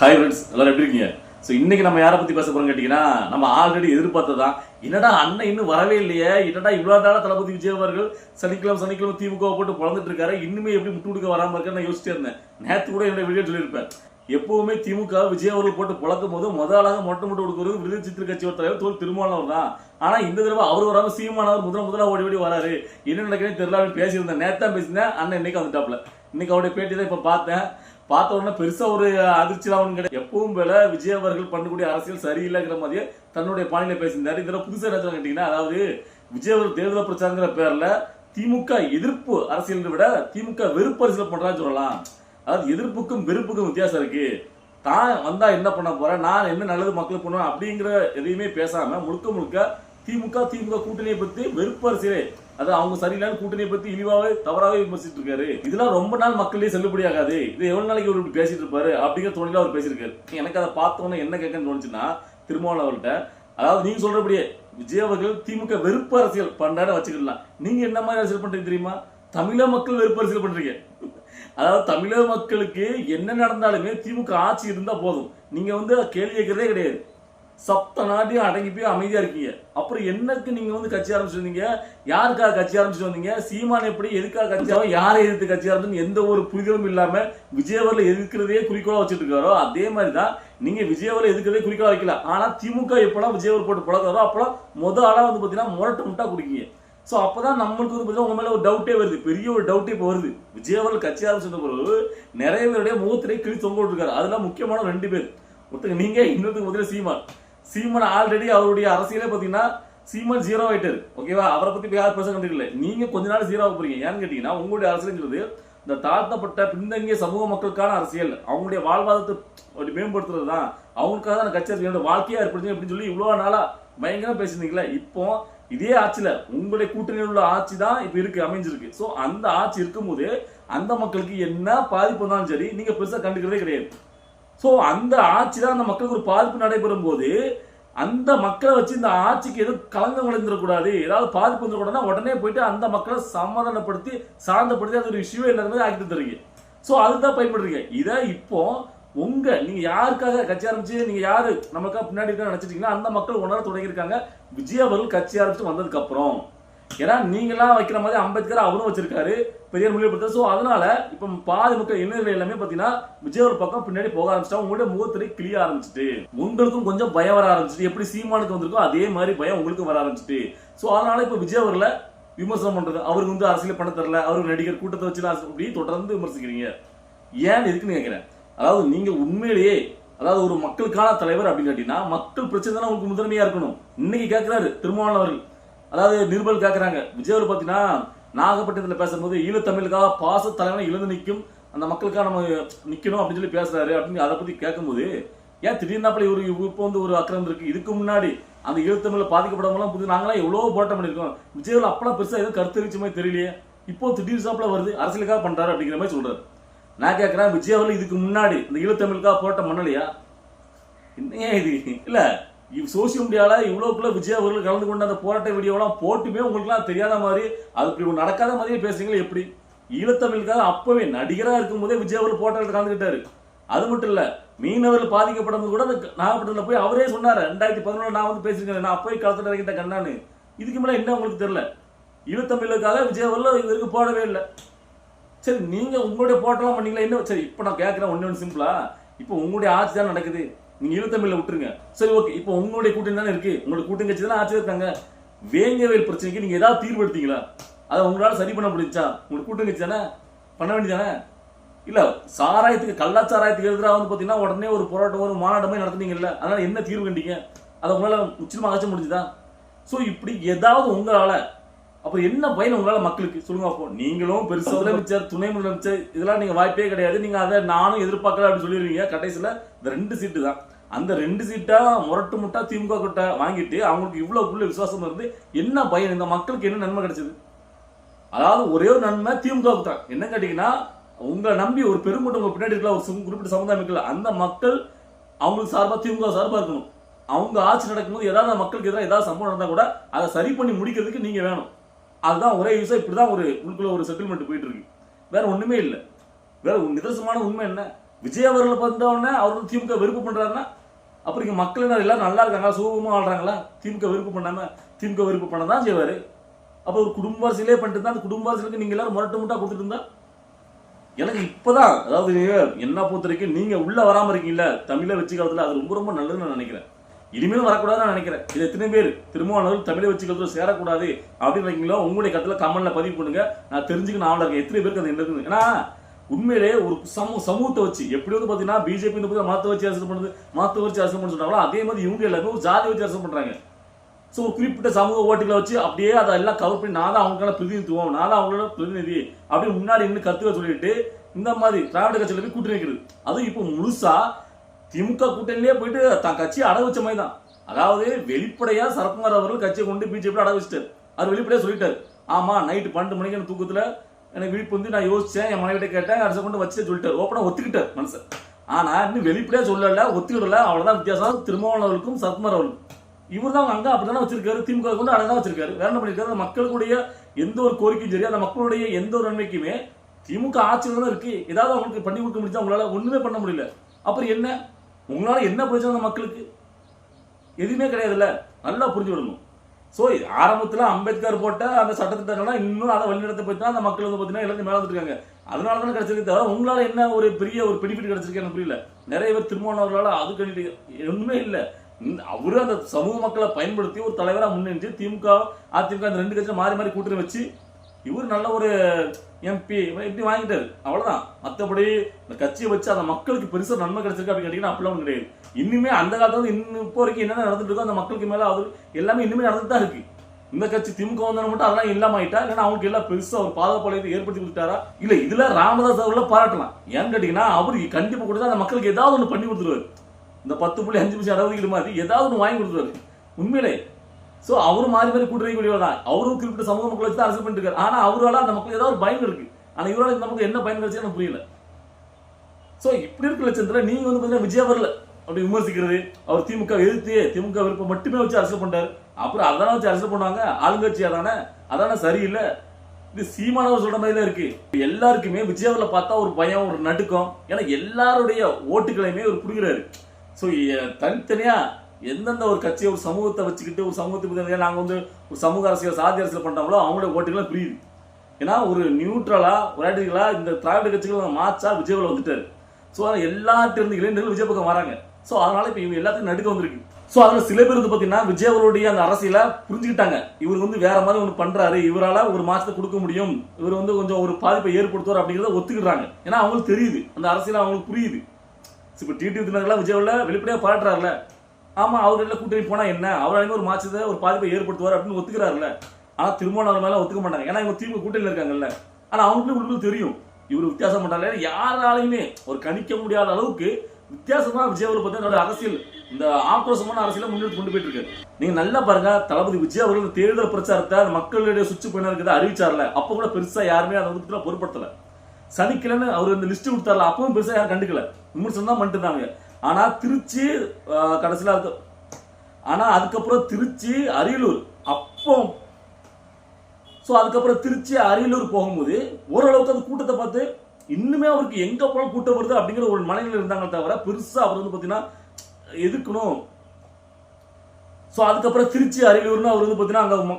Hi friends எல்லாரும் எப்படி இருக்கீங்க? ஸோ இன்னைக்கு நம்ம யாரை பற்றி பேச போகிறோம்னு கேட்டிங்கன்னா நம்ம ஆல்ரெடி எதிர்பார்த்ததான் என்னடா அண்ணன் இன்னும் வரவே இல்லையே? என்னடா இவ்வளோ நாளாக தளபதி விஜய் அவர்கள் சனிக்கிழமை சனிக்கிழமை திமுக போட்டு பிறந்துட்டு இருக்காரு. இன்னுமே எப்படி முட்டு கொடுக்க வராம இருக்கான்னு நான் யோசிச்சிட்டே இருந்தேன். நேற்று கூட என்னோட வீடியோ சொல்லியிருப்பேன். எப்பவுமே திமுக விஜய் அவர்கள் போட்டு பழக்கும் போது முத ஆளாக மொட்டை மொட்டை கொடுக்குறது விருது சித்திர கட்சி ஒரு தலைவர் தோல் திருமாவளவர் தான். ஆனால் இந்த தடவை அவர் வராமல் சீமானவர் முதல் முதலாக ஓடி ஓடி வராரு. என்ன நடக்குதுன்னு தெரியல அப்படின்னு பேசியிருந்தேன். நேத்தான் பேசினேன் அண்ணன் இன்னைக்கு வந்துட்டாப்ல இன்னைக்கு அவருடைய பேட்டி தான் இப்போ பார்த்தேன். பார்த்த உடனே பெருசா ஒரு அதிர்ச்சிலாம் ஒன்றும் கிடையாது எப்பவும் போல விஜய் அவர்கள் பண்ணக்கூடிய அரசியல் சரியில்லைங்கிற மாதிரியே தன்னுடைய பாணியில பேசியிருந்தாரு. இதில் புதுசாக என்ன கேட்டீங்கன்னா அதாவது விஜய் அவர்கள் தேர்தல் பிரச்சாரங்கிற பேர்ல திமுக எதிர்ப்பு அரசியல் விட திமுக வெறுப்பு அரசியல் பண்றான்னு சொல்லலாம். அதாவது எதிர்ப்புக்கும் வெறுப்புக்கும் வித்தியாசம் இருக்கு. தான் வந்தா என்ன பண்ண போறேன் நான் என்ன நல்லது மக்களுக்கு பண்ணுவேன் அப்படிங்கிற எதையுமே பேசாம முழுக்க முழுக்க திமுக திமுக கூட்டணியை பத்தி வெறுப்பு அரசியலே அது அவங்க சரியில்லாத கூட்டணியை பத்தி இழிவாவே தவறாவே விமர்சிட்டு இருக்காரு. இதெல்லாம் ரொம்ப நாள் மக்களே செல்லுபடியாகாது இது எவ்வளவு நாளைக்கு அவர் பேசிட்டு இருப்பாரு அப்படிங்கிற தோணில அவர் பேசியிருக்காரு. எனக்கு அதை பார்த்தோன்னே என்ன கேட்கன்னு தோணுச்சுன்னா திருமாவளவன் அவர்கிட்ட அதாவது நீங்க சொல்றபடியே விஜய் அவர்கள் திமுக வெறுப்பு அரசியல் பண்றாரு வச்சுக்கலாம் நீங்க என்ன மாதிரி அரசியல் பண்றீங்க தெரியுமா? தமிழக மக்கள் வெறுப்பு அரசியல் பண்றீங்க. அதாவது தமிழக மக்களுக்கு என்ன நடந்தாலுமே திமுக ஆட்சி இருந்தா போதும். நீங்க வந்து கேள்வி கேட்கறதே கிடையாது. சப்த நாட்டையும் அடங்கி போய் அமைதியா இருக்கீங்க. அப்புறம் என்னக்கு நீங்க வந்து கட்சி ஆரம்பிச்சிருந்தீங்க யாருக்காக கட்சி ஆரம்பிச்சு வந்தீங்க? சீமான் எப்படி எதுக்காக கட்சி யாரை எதிர்த்து கட்சி ஆரம்பிச்சுன்னு எந்த ஒரு புரிதலும் இல்லாம விஜயவர்ல எதிர்க்கிறதே குறிக்கோளாக வச்சுட்டு இருக்காரோ அதே மாதிரி தான் நீங்கள் விஜயவரில் எதிர்க்கிறதே குறிக்கோளாக வைக்கல. ஆனா திமுக எப்படா விஜயவர் போட்டு பழகிறாரோ அப்போலாம் முத ஆளாக வந்து பாத்தீங்கன்னா முரட்டு முட்டா குடிக்கீங்க. ஸோ அப்பதான் நம்மளுக்கு வந்து பார்த்தீங்கன்னா உங்கள் மேலே ஒரு டவுட்டே வருது. பெரிய ஒரு டவுட்டே இப்போ வருது. விஜயவர்கள் கட்சி ஆரம்பிச்சிருந்த பிறகு நிறைய பேருடைய முகத்திலே கிழி தொங்க விட்டுருக்காரு. அதெல்லாம் முக்கியமான ரெண்டு பேர். ஒருத்தங்க நீங்க இன்னொருத்தங்க முதல்ல சீமான். சீமன் ஆல்ரெடி அவருடைய அரசியலே பார்த்தீங்கன்னா சீமன் ஜீரோ ஆயிட்டாரு. ஓகேவா அவரை பற்றி இப்ப யாரும் பேச கண்டிக்கல. நீங்கள் கொஞ்ச நாள் ஜீரோ போகிறீங்க ஏன்னு கேட்டிங்கன்னா உங்களுடைய அரசியல்ங்கிறது இந்த தாழ்த்தப்பட்ட பின்தங்கிய சமூக மக்களுக்கான அரசியல். அவங்களுடைய வாழ்வாதாரத்தை மேம்படுத்துறது தான் அவங்களுக்காக தான் கட்சி என்னோட வாழ்க்கையாக ஏற்படுத்தி அப்படின்னு சொல்லி இவ்வளோ நாளாக பயங்கரமாக பேசியிருந்தீங்களே இப்போ இதே ஆட்சியில் உங்களுடைய கூட்டணியில் உள்ள ஆட்சி தான் இப்போ இருக்கு அமைஞ்சிருக்கு. ஸோ அந்த ஆட்சி இருக்கும்போது அந்த மக்களுக்கு என்ன பாதிப்பு இருந்தாலும் சரி நீங்கள் பெருசாக கண்டுக்கிறதே கிடையாது. ஸோ அந்த ஆட்சி தான் அந்த மக்களுக்கு ஒரு பாதிப்பு நடைபெறும் போது அந்த மக்களை வச்சு இந்த ஆட்சிக்கு எதுவும் கலங்கம் விளைந்துடக்கூடாது. ஏதாவது பாதிப்பு வந்துடக்கூடாதுன்னா உடனே போயிட்டு அந்த மக்களை சமாதானப்படுத்தி சாந்தப்படுத்தி அது ஒரு இஷ்யூவே இல்லாத மாதிரி ஆக்கிட்டு ஸோ அதுதான் பயன்படுறீங்க. இதை இப்போ உங்க நீங்க யாருக்காக கட்சி ஆரம்பிச்சு நீங்க யாரு நமக்காக பின்னாடி இருக்க நினைச்சிட்டீங்கன்னா அந்த மக்கள் உணர தொடங்கியிருக்காங்க. விஜய் அவர்கள் கட்சி ஆரம்பிச்சு வந்ததுக்கு அப்புறம் ஏன்னா நீங்களாம் வைக்கிற மாதிரி அம்பேத்கர் அவரும் வச்சிருக்காரு பெரியார் மொழிப்படுத்த ஸோ அதனால இப்போ பாதி மக்கள் இளைஞர்கள் எல்லாமே பார்த்தீங்கன்னா விஜய் ஒரு பக்கம் பின்னாடி போக ஆரம்பிச்சிட்டா உங்களுடைய முகத்திலே கிளிய ஆரம்பிச்சிட்டு உங்களுக்கும் கொஞ்சம் பயம் வர ஆரம்பிச்சிட்டு எப்படி சீமானுக்கு வந்திருக்கோ அதே மாதிரி பயம் உங்களுக்கும் வர ஆரம்பிச்சிட்டு. ஸோ அதனால இப்போ விஜய் அவர்களை விமர்சனம் பண்றது அவருக்கு வந்து அரசியல் பண்ண தரல அவருக்கு நடிகர் கூட்டத்தை வச்சு அப்படி தொடர்ந்து விமர்சிக்கிறீங்க. ஏன் இருக்குன்னு கேட்கிறேன் அதாவது நீங்க உண்மையிலேயே அதாவது ஒரு மக்களுக்கான தலைவர் அப்படின்னு கேட்டீங்கன்னா மக்கள் பிரச்சனை தான் உங்களுக்கு முதன்மையா இருக்கணும். இன்னைக்கு கேட்கிறாரு திருமாவளவர்கள் அதாவது நிருபல் கேட்கறாங்க விஜயவர் அவர் நாகப்பட்டினத்தில் பேசும்போது ஈழத்தமிழுக்காக பாச தலைவனை இழந்து நிற்கும் அந்த மக்களுக்காக நம்ம நிற்கணும் அப்படின்னு சொல்லி பேசுறாரு அப்படின்னு அதை பற்றி கேட்கும்போது ஏன் திடீர்னாப்புல இவரு இப்போ வந்து ஒரு அக்கிரம் இருக்கு? இதுக்கு முன்னாடி அந்த ஈழத்தமிழில் பாதிக்கப்படவங்களாம் புது நாங்களாம் எவ்வளோ போராட்டம் பண்ணியிருக்கோம். விஜய் அப்பெல்லாம் பெருசாக எதுவும் கருத்து தெரிவிச்ச மாதிரி தெரியலையே. இப்போ திடீர் சாப்பிட வருது அரசியலுக்காக பண்ணுறாரு அப்படிங்கிற மாதிரி சொல்கிறார் நான் கேட்குறேன் விஜய் இதுக்கு முன்னாடி இந்த ஈழத்தமிழுக்காக போராட்டம் பண்ணலையா? என்னையா இது? இல்லை சோசியல் மீடியாவில் இவ்வளோக்குள்ள விஜய் அவர்கள் கலந்து கொண்ட அந்த போராட்ட வீடியோலாம் போட்டுமே உங்களுக்குலாம் தெரியாத மாதிரி அது இப்படி நடக்காத மாதிரியே பேசுறீங்களே எப்படி? ஈழத்தமிழுக்காக அப்பவே இருக்கும் போதே விஜய் அவர்கள் போராட்டத்தில் கலந்துக்கிட்டாரு. அது மட்டும் இல்லை மீனவர்கள் பாதிக்கப்பட்டது கூட அந்த போய் அவரே சொன்னார் ரெண்டாயிரத்தி பதினொன்று நான் வந்து பேசியிருக்கேன் நான் போய் களத்தில் இறங்கிட்ட கண்ணான்னு. இதுக்கு மேலே என்ன உங்களுக்கு தெரியல? ஈழத்தமிழுக்காக விஜய் அவர்கள் இவருக்கு போடவே இல்லை. சரி நீங்கள் உங்களுடைய போட்டெல்லாம் பண்ணீங்களா? என்ன? சரி இப்போ நான் கேட்குறேன் ஒன்று ஒன்று சிம்பிளா இப்போ உங்களுடைய ஆட்சி தான் நடக்குது. நீங்க ஈழத்தமிழ்ல விட்டுருங்க. சரி ஓகே இப்போ உங்களுடைய கூட்டணி தானே இருக்கு. உங்களுடைய கூட்டணி கட்சி தானே ஆட்சி இருக்காங்க. வேங்கவேல் பிரச்சனைக்கு நீங்க ஏதாவது தீர்வு எடுத்தீங்களா? அதை உங்களால சரி பண்ண முடிஞ்சா? உங்களுக்கு கூட்டணி கட்சி தானே? பண்ண வேண்டியதானே இல்ல சாராயத்துக்கு கள்ளச்சாராயத்துக்கு எதிராக வந்து பாத்தீங்கன்னா உடனே ஒரு போராட்டம் ஒரு மாநாட்டமே நடத்துனீங்கல்ல? அதனால என்ன தீர்வு கண்டீங்க? அதை உங்களால முற்றிலுமா அகற்ற முடிஞ்சுதா? ஸோ இப்படி ஏதாவது உங்களால அப்புறம் என்ன பயன் உங்களால மக்களுக்கு? சொல்லுங்க அப்போ. நீங்களும் பெருசாக முதலமைச்சர் துணை முதலமைச்சர் இதெல்லாம் நீங்க வாய்ப்பே கிடையாது. நீங்க அதை நானும் எதிர்பார்க்கல அப்படின்னு சொல்லிடுவீங்க. கடைசியில இந்த ரெண்டு சீட்டு தான். அந்த ரெண்டு சீட்டா முரட்டு முட்டா திமுக கிட்ட வாங்கிட்டு அவங்களுக்கு இவ்வளவுக்குள்ள விசுவாசம் இருந்து என்ன பயன் இந்த மக்களுக்கு என்ன நன்மை கிடைச்சது? அதாவது ஒரே ஒரு நன்மை திமுகவுக்கு தான் என்ன கேட்டீங்கன்னா உங்களை நம்பி ஒரு பெருங்கூட்டம் உங்க பின்னாடி இருக்கலாம் ஒரு குறிப்பிட்ட சமுதாயம் இருக்கல அந்த மக்கள் அவங்களுக்கு சார்பா திமுக சார்பா இருக்கணும். அவங்க ஆட்சி நடக்கும்போது ஏதாவது மக்களுக்கு எதிராக ஏதாவது சம்பவம் நடந்தா கூட அதை சரி பண்ணி முடிக்கிறதுக்கு நீங்க வேணும். அதுதான் ஒரே யூஸா இப்படிதான் ஒரு உங்களுக்குள்ள ஒரு செட்டில்மெண்ட் போயிட்டு இருக்கு. வேற ஒண்ணுமே இல்லை. வேற ஒரு நிதர்சனமான உண்மை என்ன? விஜய் அவர்கள் வந்தவொடனே அவர் வந்து திமுக வெறுப்பு பண்ணுறாருன்னா அப்புறம் இங்கே மக்கள் என்ன எல்லாரும் நல்லா இருக்காங்களா? சுகமாக வாழ்கிறாங்களா திமுக வெறுப்பு பண்ணாமல் திமுக வெறுப்பு பண்ண தான் செய்வார். அப்போ ஒரு குடும்ப அரசியலே பண்ணிட்டு இருந்தா அந்த குடும்ப அரசியலுக்கு நீங்கள் எல்லாரும் முரட்டு முட்டாக கொடுத்துட்டு இருந்தா எனக்கு இப்பதான் அதாவது என்ன பொறுத்த வரைக்கும் நீங்கள் உள்ளே வராமல் இருக்கீங்கள தமிழை வச்சு அது ரொம்ப ரொம்ப நல்லதுன்னு நான் நினைக்கிறேன். இனிமேலும் வரக்கூடாதுன்னு நான் நினைக்கிறேன். இது எத்தனை பேர் திருமாவளவர்கள் தமிழை வச்சு சேரக்கூடாது அப்படின்னு நினைக்கிறீங்களோ உங்களுடைய கருத்துல கமெண்ட்ல பதிவு பண்ணுங்க. நான் தெரிஞ்சுக்கணும் நான் இருக்கேன். எத்தனை பேருக்கு அது என்ன இருக்குது ஏன்னா உண்மையிலே ஒரு சமூக சமூகத்தை வச்சு எப்படி வந்து பார்த்தீங்கன்னா பிஜேபி வந்து பாத்தீங்கன்னா மாற்ற வச்சு அரசு பண்ணுது மாற்ற வச்சு அரசு பண்ண சொல்றாங்களோ அதே மாதிரி இவங்க எல்லாருமே ஒரு ஜாதி வச்சு அரசு பண்றாங்க. ஸோ ஒரு குறிப்பிட்ட சமூக ஓட்டுகளை வச்சு அப்படியே அதை எல்லாம் கவர் பண்ணி நான் தான் அவங்களுக்கான பிரதிநிதித்துவம் நான் தான் அவங்களோட பிரதிநிதி அப்படின்னு முன்னாடி நின்று கத்துக்க சொல்லிட்டு இந்த மாதிரி திராவிட கட்சியில போய் கூட்டணி நிற்கிறது அதுவும் இப்போ முழுசா திமுக கூட்டணியிலே போயிட்டு தான் கட்சியை அட வச்ச மாதிரி தான். அதாவது வெளிப்படையா சரத்குமார் அவர்கள் கட்சியை கொண்டு பிஜேபி அட வச்சிட்டார். அவர் வெளிப்படையா சொல்லிட்டார். ஆமா நைட்டு பன்னெண்டு மணிக்கு தூக்கத்தில் தூக்கத்துல எனக்கு விழிப்பு வந்து நான் யோசிச்சேன் என் மனைவிட்ட கேட்டேன் அரசு கொண்டு வச்சு சொல்லிட்டார். ஓப்பனாக ஒத்துக்கிட்டார் மனுஷன் ஆனால் இன்னும் வெளிப்படையாக சொல்லல ஒத்துக்கிடல. அவ்வளோதான் வித்தியாசம். திருமாவளவன் அவர்களுக்கும் அவர்களுக்கும் இவர் தான் அங்கே அப்படி தானே வச்சிருக்காரு. திமுக கொண்டு அழகா வச்சிருக்காரு. வேற என்ன பண்ணிருக்காரு? மக்களுடைய எந்த ஒரு கோரிக்கையும் சரி அந்த மக்களுடைய எந்த ஒரு நன்மைக்குமே திமுக ஆட்சியில் தான் இருக்கு. ஏதாவது அவங்களுக்கு பண்ணி கொடுக்க முடிஞ்சா உங்களால் ஒன்றுமே பண்ண முடியல. அப்புறம் என்ன? உங்களால் என்ன பிரச்சனை மக்களுக்கு? எதுவுமே கிடையாதுல்ல. நல்லா புரிஞ்சு விடணும் ஸோ ஆரம்பத்தில் அம்பேத்கர் போட்ட அந்த சட்டத்திட்டங்கள்லாம் இன்னும் அதை வழிநடத்த போய் தான் அந்த மக்கள் வந்து பார்த்தீங்கன்னா எல்லாத்தையும் மேலே வந்துருக்காங்க. அதனால தான் கிடைச்சிருக்கு தவிர உங்களால் என்ன ஒரு பெரிய ஒரு பெனிஃபிட் கிடைச்சிருக்கு எனக்கு புரியல. நிறைய பேர் திருமணவர்களால் அது கண்டிட்டு ஒன்றுமே இல்லை. அவரு அந்த சமூக மக்களை பயன்படுத்தி ஒரு தலைவராக முன்னின்று திமுக அதிமுக அந்த ரெண்டு கட்சியில் மாறி மாறி கூட்டணி வச்சு இவர் நல்ல ஒரு எம்பி இப்படி வாங்கிட்டாரு. அவ்வளவுதான். மற்றபடி இந்த கட்சியை வச்சு அந்த மக்களுக்கு பெருசா நன்மை கிடைச்சிருக்கு அப்படின்னு கேட்டீங்கன்னா அப்படிலாம் கிடையாது. இன்னுமே அந்த காலத்துல இன்னும் இப்போ வரைக்கும் என்னென்ன நடந்துட்டு இருக்கோ அந்த மக்களுக்கு மேல அது எல்லாமே இன்னுமே நடந்துட்டு தான் இருக்கு. இந்த கட்சி திமுக வந்தவங்க மட்டும் அதெல்லாம் இல்லாம ஆயிட்டா இல்லைன்னா அவங்களுக்கு எல்லாம் பெருசா ஒரு பாதுகாப்பு ஏற்படுத்தி கொடுத்தாரா இல்ல இதுல ராமதாஸ் அவர்களை பாராட்டலாம். ஏன்னு கேட்டீங்கன்னா அவருக்கு கண்டிப்பா கொடுத்தா அந்த மக்களுக்கு ஏதாவது ஒன்று பண்ணி கொடுத்துருவாரு. இந்த பத்து புள்ளி அஞ்சு நிமிஷம் அறுபது மாதிரி ஏதாவது ஒன்று வாங்கி கொடுத்துருவாரு. உண்மையிலே ஸோ அவரும் மாறி மாறி கூட்டுறவை கூடியவர் தான் அவரும் குறிப்பிட்ட சமூக மக்களை வச்சு தான் அரசு பண்ணிட்டு இருக்காரு. அவரால் அந்த மக்கள் ஏதாவது ஒரு பயன் இருக்கு. ஆனால் இவரால் இந்த மக்கள் என்ன பயன் கிடைச்சு எனக்கு புரியல. ஸோ இப்படி இருக்கிற லட்சத்தில் நீங்க வந்து பார்த்தீங்கன்னா விஜயா வரல அப்படி விமர்சிக்கிறது அவர் திமுக எதிர்த்து திமுக விருப்பம் மட்டுமே வச்சு அரசு பண்ணார் அப்புறம் அதான வச்சு அரசு பண்ணுவாங்க ஆளுங்கட்சி அதானே அதானே சரியில்லை. இது சீமானவர் சொல்ற மாதிரி தான் இருக்கு. எல்லாருக்குமே விஜயாவில் பார்த்தா ஒரு பயம் ஒரு நடுக்கம். ஏன்னா எல்லாருடைய ஓட்டுகளையுமே அவர் புடுகிறாரு ஸோ தனித்தனியா எந்தெந்த ஒரு கட்சியை ஒரு சமூகத்தை வச்சுக்கிட்டு ஒரு சமூகத்துக்கு நாங்கள் வந்து ஒரு சமூக அரசியல் சாதி அரசியல் பண்றாங்களோ அவங்களோட ஓட்டுகளும் புரியுது ஏன்னா ஒரு நியூட்ரலாக ஒரு இந்த திராவிட கட்சிகள் மாச்சா விஜயவில் வந்துட்டார். ஸோ அதனால் எல்லாத்திலிருந்து இளைஞர்கள் விஜய் பக்கம் வராங்க. ஸோ அதனால் இப்போ இவங்க எல்லாத்துக்கும் நடுக்க வந்திருக்கு. ஸோ அதில் சில பேர் வந்து பார்த்தீங்கன்னா விஜயவருடைய அந்த அரசியலை புரிஞ்சுக்கிட்டாங்க. இவர் வந்து வேற மாதிரி ஒன்று பண்ணுறாரு இவரால் ஒரு மாதத்தை கொடுக்க முடியும். இவர் வந்து கொஞ்சம் ஒரு பாதிப்பை ஏற்படுத்துவார் அப்படிங்கிறத ஒத்துக்கிடுறாங்க. ஏன்னா அவங்களுக்கு தெரியுது. அந்த அரசியல் அவங்களுக்கு புரியுது. இப்போ டிடி தினகரெலாம் விஜயவில் வெளிப்படையாக ஆமாம் அவர் எல்லாம் கூட்டணி போனா என்ன? அவர் ஒரு மாற்றத்தை ஒரு பாதிப்பை ஏற்படுத்துவார் அப்படின்னு ஒத்துக்கிறாருல்ல. ஆனா திருமணம் மேலே ஒத்துக்க மாட்டாங்க. ஏன்னா இவங்க திமுக கூட்டணியில் இருக்காங்கல்ல. ஆனா அவங்களுக்கும் உங்களுக்கு தெரியும். இவர் வித்தியாசம் பண்றாங்க யாராலையுமே ஒரு கணிக்க முடியாத அளவுக்கு வித்தியாசமா விஜய் அவர்கள் பார்த்தீங்கன்னா அரசியல் இந்த ஆக்ரோஷமான அரசியலை முன்னெடுத்து கொண்டு போயிட்டு இருக்கு நீங்க நல்லா பாருங்க தளபதி விஜய் அவர்கள் தேர்தல் பிரச்சாரத்தை மக்களுடைய சுற்று பயணம் அறிவிச்சார்ல அப்போ கூட பெருசா யாருமே அதை வந்து பொருட்படுத்தல. சனிக்கிழமை அவர் இந்த லிஸ்ட் கொடுத்தாருல அப்பவும் பெருசா யாரும் கண்டுக்கல. விமர்சனம் தான் பண்ணிட்டு இருந்தாங்க ஆனா திருச்சி கடைசியில் அது ஆனா அதுக்கப்புறம் திருச்சி அரியலூர். அப்போ ஸோ அதுக்கப்புறம் திருச்சி அரியலூர் போகும்போது ஓரளவுக்கு அந்த கூட்டத்தை பார்த்து இன்னுமே அவருக்கு எங்கே போனால் கூட்டம் வருது அப்படிங்கிற ஒரு மனைவியில் இருந்தாங்க தவிர பெருசாக அவர் வந்து பார்த்தீங்கன்னா எதுக்கணும் ஸோ அதுக்கப்புறம் திருச்சி அரியலூர்னு அவர் வந்து பார்த்தீங்கன்னா அங்கே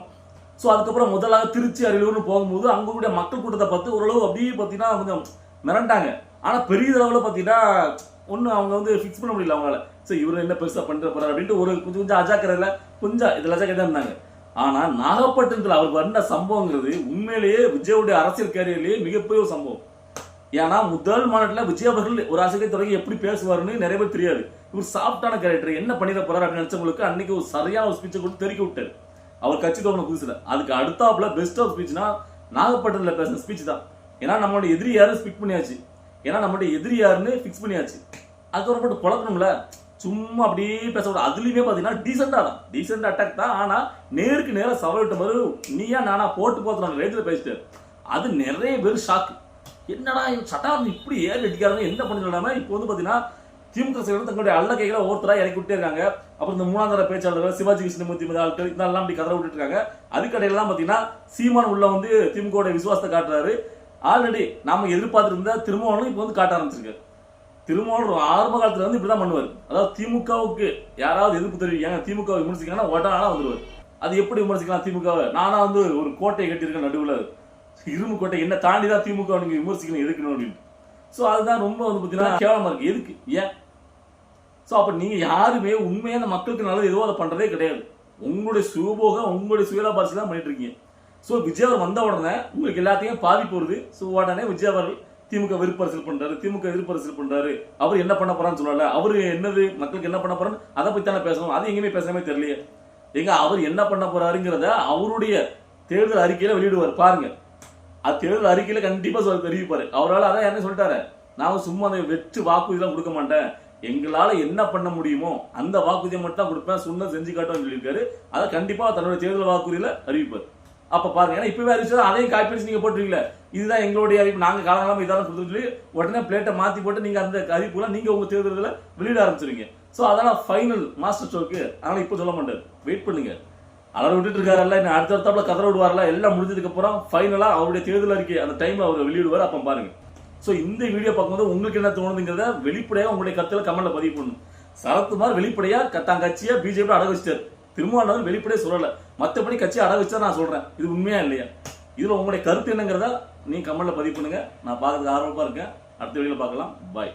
ஸோ அதுக்கப்புறம் முதலாக திருச்சி அரியலூர்னு போகும்போது அங்கே கூட மக்கள் கூட்டத்தை பார்த்து ஓரளவு அப்படியே பார்த்தீங்கன்னா கொஞ்சம் மிரண்டாங்க. ஆனால் பெரிய அளவில் பார்த்தீங்கன்னா ஒன்றும் அவங்க வந்து ஃபிக்ஸ் பண்ண முடியல அவங்களால. ஸோ இவர் என்ன பெருசாக பண்ணுற போறாரு அப்படின்ட்டு ஒரு கொஞ்சம் கொஞ்சம் அஜாக்கிரதையில் கொஞ்சம் இதில் அஜாக்கிரதை இருந்தாங்க. ஆனால் நாகப்பட்டினத்தில் அவர் வந்த சம்பவங்கிறது உண்மையிலேயே விஜயோடைய அரசியல் கேரியர்லேயே மிகப்பெரிய ஒரு சம்பவம். ஏன்னா முதல் மாநாட்டில் விஜய் அவர்கள் ஒரு அரசியல் தொடங்கி எப்படி பேசுவாருன்னு நிறைய பேர் தெரியாது. இவர் சாஃப்டான கேரக்டர் என்ன பண்ணிட போறாரு அப்படின்னு நினைச்சவங்களுக்கு அன்னைக்கு ஒரு சரியான ஒரு ஸ்பீச்சை கொடுத்து தெரிவிக்க விட்டார். அவர் கட்சி தொடங்க புதுசுல. அதுக்கு அடுத்தாப்புல பெஸ்ட் ஆஃப் ஸ்பீச்னா நாகப்பட்டினத்தில் பேசின ஸ்பீச் தான். ஏன்னா நம்மளோட எதிரி யாரும் ஸ்பீக் பண்ணியாச்சு. ஏன்னா நம்மகிட்ட எதிரி யாருன்னு ஃபிக்ஸ் பண்ணியாச்சு. அதுக்கப்புறம் போட்டு குழப்பணும்ல சும்மா அப்படியே பேசக்கூடாது அதுலேயுமே பார்த்தீங்கன்னா டீசெண்டாக தான். டீசெண்ட் அட்டாக் தான். ஆனால் நேருக்கு நேராக சவால் விட்ட மாதிரி நீயா நானா போட்டு போத்துறாங்க ரேஞ்சில் பேசிட்டு. அது நிறைய பேர் ஷாக்கு என்னடா சட்டார்னு இப்படி ஏறி அடிக்காரங்க என்ன பண்ணிடலாம இப்போ வந்து பார்த்தீங்கன்னா திமுக செயலர் தங்களுடைய அல்ல கைகளை ஒருத்தராக இறக்கி விட்டே இருக்காங்க. அப்புறம் இந்த மூணாம் தர பேச்சாளர்கள் சிவாஜி கிருஷ்ணமூர்த்தி மீது ஆட்கள் இதெல்லாம் அப்படி கதற விட்டுட்டு இருக்காங்க. அதுக்கடையில தான் பார்த்தீங்கன்னா சீமான் உள்ள வந்து திமுகவுடைய விசுவாசத்தை காட்டுறாரு. ஆல்ரெடி நாம எதிர்பார்த்துட்டு இருந்தா திருமாவளவன் இப்போ வந்து காட்ட ஆரம்பிச்சிருக்காரு. திருமாவளவன் ஆரம்ப காலத்துல வந்து இப்படிதான் பண்ணுவார். அதாவது திமுகவுக்கு யாராவது எதிர்ப்பு தெரிவிக்காங்க திமுக வை விமர்சிக்கிறாங்கன்னா உடனே வந்துருவார். அது எப்படி விமர்சிக்கலாம் திமுகவை? நானா வந்து ஒரு கோட்டையை கட்டியிருக்கேன் நடுவுல. இரும்பு கோட்டை என்ன தாண்டி தான் திமுக வை நீங்க விமர்சிக்கணும் எதுக்கணும் அப்படின்னு. ஸோ அதுதான் ரொம்ப வந்து பார்த்தீங்கன்னா கேவலமா இருக்கு. எதுக்கு? ஏன்? ஸோ அப்போ நீங்க யாருமே உண்மையான மக்களுக்கு நல்லது எதுவோ அதை பண்றதே கிடையாது. உங்களுடைய சுபோகம் உங்களுடைய சுயலாபாசி தான் பண்ணிட்டு இருக்கீங்க. ஸோ விஜய் அவர் வந்த உடனே உங்களுக்கு எல்லாத்தையும் பாதிப்பு வருது ஸோ உடனே விஜய் திமுக விருப்பரசல் பண்றாரு திமுக எதிர்ப்பரசியல் பண்றாரு. அவர் என்ன பண்ண போறான்னு சொல்லல அவர் என்னது மக்களுக்கு என்ன பண்ண போறான்னு அதை பத்தி தானே பேசணும். அது எங்கேயுமே பேசாமே தெரியலையே. எங்க அவர் என்ன பண்ண போறாருங்கிறத அவருடைய தேர்தல் அறிக்கையில வெளியிடுவார். பாருங்க. அது தேர்தல் அறிக்கையில கண்டிப்பா சொல்ல தெரிவிப்பாரு. அவரால் அதான் என்ன சொல்லிட்டாரு. நான் சும்மா அந்த வெற்று வாக்குறுதிலாம் கொடுக்க மாட்டேன். எங்களால் என்ன பண்ண முடியுமோ அந்த வாக்குறுதியை மட்டும் தான் கொடுப்பேன். சொன்ன செஞ்சு காட்டுவேன்னு சொல்லியிருக்காரு. அதை கண்டிப்பா தன்னுடைய தேர்தல் வாக்குறுதியில அறிவிப்பார். அப்ப பாருங்க. ஏன்னா இப்பவே அறிவிச்சா அதையும் காய் அடிச்சு நீங்க போட்டுருவீங்களா. இதுதான் எங்களுடைய அறிவிப்பு. நாங்க காலங்காலமா இதெல்லாம் கொடுத்து சொல்லி உடனே பிளேட்டை மாத்தி போட்டு நீங்க அந்த அறிவிப்புலாம் நீங்க உங்க தேர்தலில் வெளியிட ஆரம்பிச்சிருங்க ஸோ அதெல்லாம் ஃபைனல் மாஸ்டர் ஷோக்கு அதனால இப்போ சொல்ல மாட்டார் வெயிட் பண்ணுங்க. அலர் விட்டுட்டு இருக்காருல்ல இன்னும் அடுத்தடுத்தாப்புல கதற விடுவார்ல எல்லாம் முடிஞ்சதுக்கு அப்புறம் ஃபைனலா அவருடைய தேர்தல் அறிக்கை அந்த டைம் அவர் வெளியிடுவார். அப்ப பாருங்க. ஸோ இந்த வீடியோ பார்க்கும்போது உங்களுக்கு என்ன தோணுதுங்கிறத வெளிப்படையாக உங்களுடைய கருத்துல கமெண்ட்ல பதிவு பண்ணணும். சரத்குமார் வெளிப்படையா க- தான் கட்சியை பிஜேபி அடகு வச்சிட்டார். திருமாவளவன் வெளிப்படையே சொல்லலை. மற்றபடி கட்சி அடகு வச்சா நான் சொல்கிறேன் இது உண்மையா இல்லையா? இதில் உங்களுடைய கருத்து என்னங்கிறத நீங்கள் கமெண்ட்ல பதிவு பண்ணுங்க. நான் பார்க்கறதுக்கு ஆர்வமாக இருக்கேன். அடுத்த வீடியோவில் பார்க்கலாம். பாய்